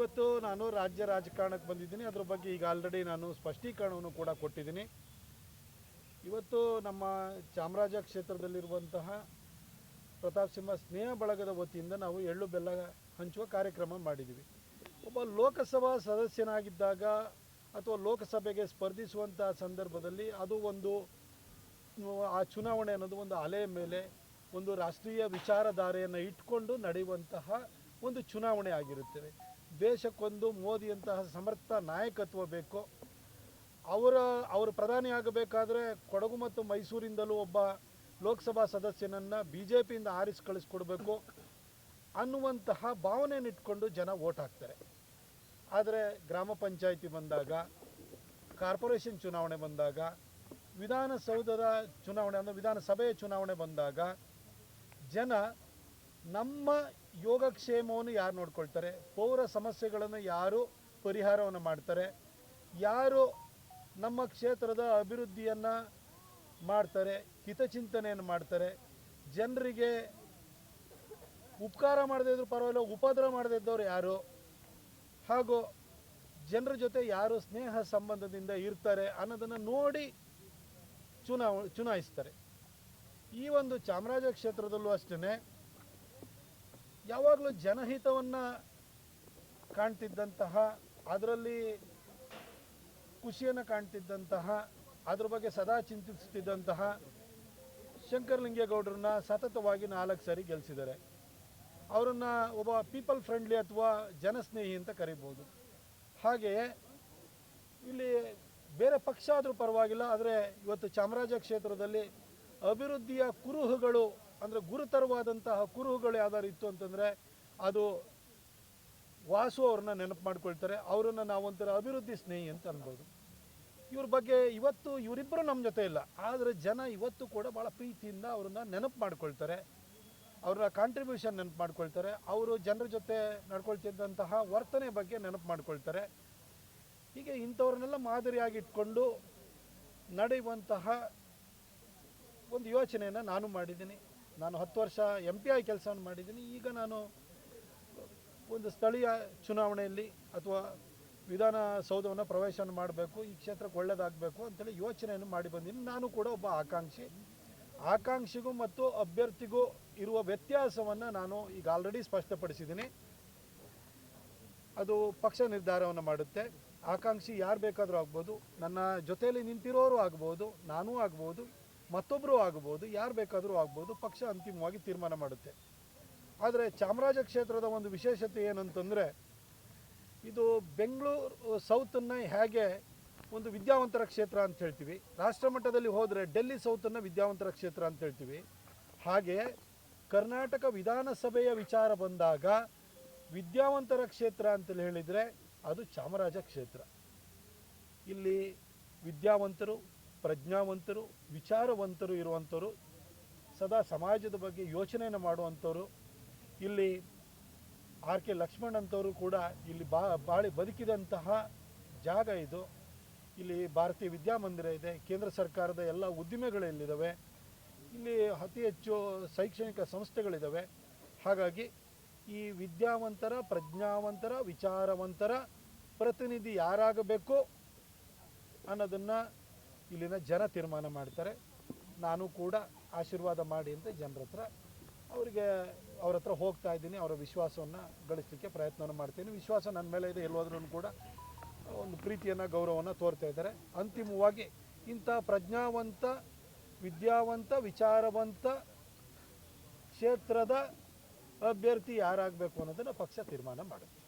ಇವತ್ತು ನಾನು ರಾಜ್ಯ ರಾಜಕಾರಣಕ್ಕೆ ಬಂದಿದ್ದೀನಿ. ಅದ್ರ ಬಗ್ಗೆ ಈಗ ಆಲ್ರೆಡಿ ನಾನು ಸ್ಪಷ್ಟೀಕರಣವನ್ನು ಕೂಡ ಕೊಟ್ಟಿದ್ದೀನಿ. ಇವತ್ತು ನಮ್ಮ ಚಾಮರಾಜ ಕ್ಷೇತ್ರದಲ್ಲಿರುವಂತಹ ಪ್ರತಾಪ್ ಸಿಂಹ ಸ್ನೇಹ ಬಳಗದ ವತಿಯಿಂದ ನಾವು ಎಳ್ಳು ಬೆಲ್ಲ ಹಂಚುವ ಕಾರ್ಯಕ್ರಮ ಮಾಡಿದ್ದೀವಿ. ಒಬ್ಬ ಲೋಕಸಭಾ ಸದಸ್ಯನಾಗಿದ್ದಾಗ ಅಥವಾ ಲೋಕಸಭೆಗೆ ಸ್ಪರ್ಧಿಸುವಂಥ ಸಂದರ್ಭದಲ್ಲಿ ಅದು ಒಂದು, ಆ ಚುನಾವಣೆ ಅನ್ನೋದು ಒಂದು ಅಲೆಯ ಮೇಲೆ ಒಂದು ರಾಷ್ಟ್ರೀಯ ವಿಚಾರಧಾರೆಯನ್ನು ಇಟ್ಕೊಂಡು ನಡೆಯುವಂತಹ ಒಂದು ಚುನಾವಣೆ ಆಗಿರುತ್ತದೆ. ದೇಶಕ್ಕೊಂದು ಮೋದಿಯಂತಹ ಸಮರ್ಥ ನಾಯಕತ್ವ ಬೇಕು, ಅವರ, ಅವರು ಪ್ರಧಾನಿ ಆಗಬೇಕಾದ್ರೆ ಕೊಡಗು ಮತ್ತು ಮೈಸೂರಿಂದಲೂ ಒಬ್ಬ ಲೋಕಸಭಾ ಸದಸ್ಯನನ್ನು ಬಿ ಜೆ ಪಿಯಿಂದ ಆರಿಸಿ ಕಳಿಸ್ಕೊಡ್ಬೇಕು ಅನ್ನುವಂತಹ ಭಾವನೆಯನ್ನು ಇಟ್ಕೊಂಡು ಜನ ವೋಟ್ ಹಾಕ್ತಾರೆ. ಆದರೆ ಗ್ರಾಮ ಪಂಚಾಯಿತಿ ಬಂದಾಗ, ಕಾರ್ಪೊರೇಷನ್ ಚುನಾವಣೆ ಬಂದಾಗ, ವಿಧಾನಸೌಧದ ಚುನಾವಣೆ ಅಂದರೆ ವಿಧಾನಸಭೆಯ ಚುನಾವಣೆ ಬಂದಾಗ ಜನ ನಮ್ಮ ಯೋಗಕ್ಷೇಮವನ್ನು ಯಾರು ನೋಡ್ಕೊಳ್ತಾರೆ? ಪೌರ ಸಮಸ್ಯೆಗಳನ್ನು ಯಾರು ಪರಿಹಾರವನ್ನು ಮಾಡ್ತಾರೆ? ಯಾರು ನಮ್ಮ ಕ್ಷೇತ್ರದ ಅಭಿವೃದ್ಧಿಯನ್ನು ಮಾಡ್ತಾರೆ? ಹಿತಚಿಂತನೆಯನ್ನು ಮಾಡ್ತಾರೆ? ಜನರಿಗೆ ಉಪಕಾರ ಮಾಡದೇ ಇದ್ರು ಪರವಾಗಿಲ್ಲ, ಉಪದ್ರ ಮಾಡದೇ ಇದ್ದವ್ರು ಯಾರು? ಹಾಗೂ ಜನರ ಜೊತೆ ಯಾರು ಸ್ನೇಹ ಸಂಬಂಧದಿಂದ ಇರ್ತಾರೆ ಅನ್ನೋದನ್ನು ನೋಡಿ ಚುನಾವ, ಚುನಾಯಿಸ್ತಾರೆ. ಈ ಒಂದು ಚಾಮರಾಜ ಕ್ಷೇತ್ರದಲ್ಲೂ ಅಷ್ಟೇ ಯಾವಾಗಲೂ ಜನಹಿತವನ್ನು ಕಾಣ್ತಿದ್ದಂತಹ, ಅದರಲ್ಲಿ ಖುಷಿಯನ್ನು ಕಾಣ್ತಿದ್ದಂತಹ, ಅದ್ರ ಬಗ್ಗೆ ಸದಾ ಚಿಂತಿಸುತ್ತಿದ್ದಂತಹ ಶಂಕರಲಿಂಗೇಗೌಡರನ್ನ ಸತತವಾಗಿ ನಾಲ್ಕು ಸಾರಿ ಗೆಲ್ಲಿಸಿದ್ದಾರೆ ಅವರನ್ನು ಒಬ್ಬ ಪೀಪಲ್ ಫ್ರೆಂಡ್ಲಿ ಅಥವಾ ಜನಸ್ನೇಹಿ ಅಂತ ಕರಿಬೋದು. ಹಾಗೆಯೇ ಇಲ್ಲಿ ಬೇರೆ ಪಕ್ಷ ಆದರೂ ಪರವಾಗಿಲ್ಲ, ಆದರೆ ಇವತ್ತು ಚಾಮರಾಜ ಕ್ಷೇತ್ರದಲ್ಲಿ ಅಭಿವೃದ್ಧಿಯ ಕುರುಹುಗಳು ಅಂದರೆ ಗುರುತರವಾದಂತಹ ಕುರುಹುಗಳು ಯಾವ್ದಾದ್ರು ಇತ್ತು ಅಂತಂದರೆ ಅದು ವಾಸು ಅವ್ರನ್ನ ನೆನಪು ಮಾಡ್ಕೊಳ್ತಾರೆ, ಅವರನ್ನು ನಾವೊಂಥರ ಅಭಿವೃದ್ಧಿ ಸ್ನೇಹಿ ಅಂತ ಅನ್ಬೋದು. ಇವ್ರ ಬಗ್ಗೆ ಇವತ್ತು ಇವರಿಬ್ಬರು ನಮ್ಮ ಜೊತೆ ಇಲ್ಲ, ಆದರೆ ಜನ ಇವತ್ತು ಕೂಡ ಭಾಳ ಪ್ರೀತಿಯಿಂದ ಅವ್ರನ್ನ ನೆನಪು ಮಾಡ್ಕೊಳ್ತಾರೆ ಅವರ ಕಾಂಟ್ರಿಬ್ಯೂಷನ್ ನೆನಪು ಮಾಡ್ಕೊಳ್ತಾರೆ, ಅವರು ಜನರ ಜೊತೆ ನಡ್ಕೊಳ್ತಿದ್ದಂತಹ ವರ್ತನೆ ಬಗ್ಗೆ ನೆನಪು ಮಾಡ್ಕೊಳ್ತಾರೆ. ಹೀಗೆ ಇಂಥವ್ರನ್ನೆಲ್ಲ ಮಾದರಿಯಾಗಿ ಇಟ್ಕೊಂಡು ನಡೆಯುವಂತಹ ಒಂದು ಯೋಚನೆಯನ್ನು ನಾನು ಮಾಡಿದ್ದೀನಿ. ನಾನು ಹತ್ತು ವರ್ಷ ಎಂ ಪಿ ಆಗಿ ಕೆಲಸವನ್ನು ಮಾಡಿದ್ದೀನಿ. ಈಗ ನಾನು ಒಂದು ಸ್ಥಳೀಯ ಚುನಾವಣೆಯಲ್ಲಿ ಅಥವಾ ವಿಧಾನಸೌಧವನ್ನು ಪ್ರವೇಶವನ್ನು ಮಾಡಬೇಕು, ಈ ಕ್ಷೇತ್ರಕ್ಕೆ ಒಳ್ಳೆಯದಾಗಬೇಕು ಅಂತೇಳಿ ಯೋಚನೆಯನ್ನು ಮಾಡಿ ಬಂದೀನಿ ನಾನು ಕೂಡ ಒಬ್ಬ ಆಕಾಂಕ್ಷಿ. ಆಕಾಂಕ್ಷಿಗೂ ಮತ್ತು ಅಭ್ಯರ್ಥಿಗೂ ಇರುವ ವ್ಯತ್ಯಾಸವನ್ನು ನಾನು ಈಗ ಆಲ್ರೆಡಿ ಸ್ಪಷ್ಟಪಡಿಸಿದ್ದೀನಿ. ಅದು ಪಕ್ಷ ನಿರ್ಧಾರವನ್ನು ಮಾಡುತ್ತೆ. ಆಕಾಂಕ್ಷಿ ಯಾರು ಬೇಕಾದರೂ ಆಗ್ಬೋದು. ನನ್ನ ಜೊತೆಯಲ್ಲಿ ನಿಂತಿರೋರು ಆಗ್ಬೋದು. ನಾನೂ ಆಗ್ಬೋದು. ಮತ್ತೊಬ್ಬರು ಆಗ್ಬೋದು, ಯಾರು ಬೇಕಾದರೂ ಆಗ್ಬೋದು, ಪಕ್ಷ ಅಂತಿಮವಾಗಿ ತೀರ್ಮಾನ ಮಾಡುತ್ತೆ. ಆದರೆ ಚಾಮರಾಜ ಕ್ಷೇತ್ರದ ಒಂದು ವಿಶೇಷತೆ ಏನಂತಂದರೆ, ಇದು ಬೆಂಗಳೂರು ಸೌತನ್ನು ಹೇಗೆ ಒಂದು ವಿದ್ಯಾವಂತರ ಕ್ಷೇತ್ರ ಅಂತ ಹೇಳ್ತೀವಿ. ರಾಷ್ಟ್ರ ಮಟ್ಟದಲ್ಲಿ ಹೋದರೆ ಡೆಲ್ಲಿ ಸೌತನ್ನು ವಿದ್ಯಾವಂತರ ಕ್ಷೇತ್ರ ಅಂತ ಹೇಳ್ತೀವಿ. ಹಾಗೆ ಕರ್ನಾಟಕ ವಿಧಾನಸಭೆಯ ವಿಚಾರ ಬಂದಾಗ ವಿದ್ಯಾವಂತರ ಕ್ಷೇತ್ರ ಅಂತೇಳಿ ಹೇಳಿದರೆ ಅದು ಚಾಮರಾಜ ಕ್ಷೇತ್ರ. ಇಲ್ಲಿ ವಿದ್ಯಾವಂತರು ಪ್ರಜ್ಞಾವಂತರು, ವಿಚಾರವಂತರು ಇರುವಂಥವರು ಸದಾ ಸಮಾಜದ ಬಗ್ಗೆ ಯೋಚನೆಯನ್ನು ಮಾಡುವಂಥವ್ರು ಇಲ್ಲಿ ಆರ್ ಕೆ ಲಕ್ಷ್ಮಣ್ ಅಂತವರು ಕೂಡ ಇಲ್ಲಿ ಬಾ, ಬಾಳಿ ಬದುಕಿದಂತಹ ಜಾಗ ಇದು. ಇಲ್ಲಿ ಭಾರತೀಯ ವಿದ್ಯಾಮಂದಿರ ಇದೆ, ಕೇಂದ್ರ ಸರ್ಕಾರದ ಎಲ್ಲ ಉದ್ದಿಮೆಗಳು ಇಲ್ಲಿದ್ದಾವೆ ಇಲ್ಲಿ ಅತಿ ಹೆಚ್ಚು ಶೈಕ್ಷಣಿಕ ಸಂಸ್ಥೆಗಳಿದ್ದಾವೆ. ಹಾಗಾಗಿ ಈ ವಿದ್ಯಾವಂತರ, ಪ್ರಜ್ಞಾವಂತರ, ವಿಚಾರವಂತರ ಪ್ರತಿನಿಧಿ ಯಾರಾಗಬೇಕು ಅನ್ನೋದನ್ನು ಇಲ್ಲಿನ ಜನ ತೀರ್ಮಾನ ಮಾಡ್ತಾರೆ. ನಾನು ಕೂಡ ಆಶೀರ್ವಾದ ಮಾಡಿ ಅಂತ ಜನರ ಹತ್ರ ಅವರಿಗೆ ಅವ್ರ ಹತ್ರ ಹೋಗ್ತಾ ಇದ್ದೀನಿ. ಅವರ ವಿಶ್ವಾಸವನ್ನು ಗಳಿಸಲಿಕ್ಕೆ ಪ್ರಯತ್ನವನ್ನು ಮಾಡ್ತೀನಿ. ವಿಶ್ವಾಸ ನನ್ನ ಮೇಲೆ ಇದೆ. ಎಲ್ಲೋದ್ರೂ ಕೂಡ ಒಂದು ಪ್ರೀತಿಯನ್ನು, ಗೌರವವನ್ನು ತೋರ್ತಾ ಇದ್ದಾರೆ. ಅಂತಿಮವಾಗಿ ಇಂಥ ಪ್ರಜ್ಞಾವಂತ, ವಿದ್ಯಾವಂತ, ವಿಚಾರವಂತ ಕ್ಷೇತ್ರದ ಅಭ್ಯರ್ಥಿ ಯಾರಾಗಬೇಕು ಅನ್ನೋದನ್ನು ಪಕ್ಷ ತೀರ್ಮಾನ ಮಾಡುತ್ತೆ.